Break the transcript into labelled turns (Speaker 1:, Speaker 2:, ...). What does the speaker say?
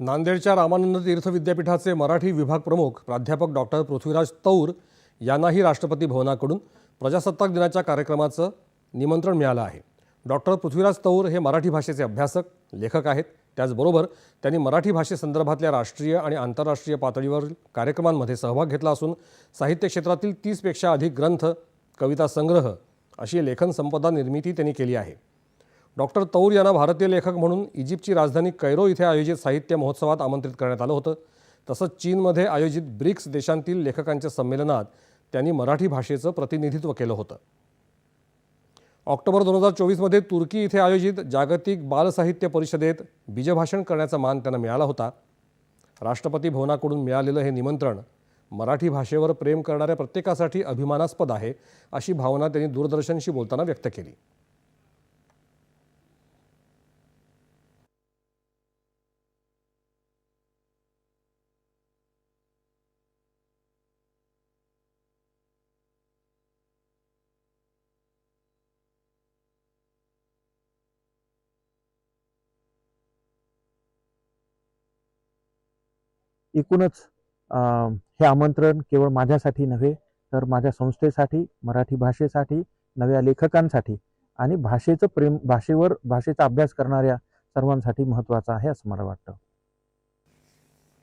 Speaker 1: नांदेडच्या रामानंद तीर्थ विद्यापीठाचे मराठी विभाग प्रमुख प्राध्यापक डॉक्टर पृथ्वीराज तौर यांनाही राष्ट्रपती भवनाकडून प्रजासत्ताक दिनाच्या कार्यक्रमाचं निमंत्रण मिळालं आहे. डॉक्टर पृथ्वीराज तौर हे मराठी भाषेचे अभ्यासक लेखक आहेत. त्याचबरोबर त्यांनी मराठी भाषेसंदर्भातल्या राष्ट्रीय आणि आंतरराष्ट्रीय पातळीवरील कार्यक्रमांमध्ये सहभाग घेतला असून साहित्य क्षेत्रातील तीसपेक्षा अधिक ग्रंथ कविता संग्रह अशी लेखन संपदा निर्मिती त्यांनी केली आहे. डॉक्टर तौर यांना भारतीय लेखक म्हणून इजिप्तची राजधानी कैरो इथे आयोजित साहित्य महोत्सवात आमंत्रित करण्यात आलं होतं. तसंच चीनमध्ये आयोजित ब्रिक्स देशांतील लेखकांच्या संमेलनात त्यांनी मराठी भाषेचं प्रतिनिधित्व केलं होतं. ऑक्टोबर दोन हजार चोवीसमध्ये तुर्की इथे आयोजित जागतिक बालसाहित्य परिषदेत बीजभाषण करण्याचा मान त्यांना मिळाला होता. राष्ट्रपती भवनाकडून मिळालेलं हे निमंत्रण मराठी भाषेवर प्रेम करणाऱ्या प्रत्येकासाठी अभिमानास्पद आहे अशी भावना त्यांनी दूरदर्शनशी बोलताना व्यक्त केली.
Speaker 2: एकूणच हे आमंत्रण केवळ माझ्यासाठी नव्हे तर माझ्या संस्थेसाठी मराठी भाषेसाठी नव्या लेखकांसाठी आणि भाषेचं प्रेम भाषेवर भाषेचा अभ्यास करणाऱ्या सर्वांसाठी महत्त्वाचं आहे असं मला वाटतं.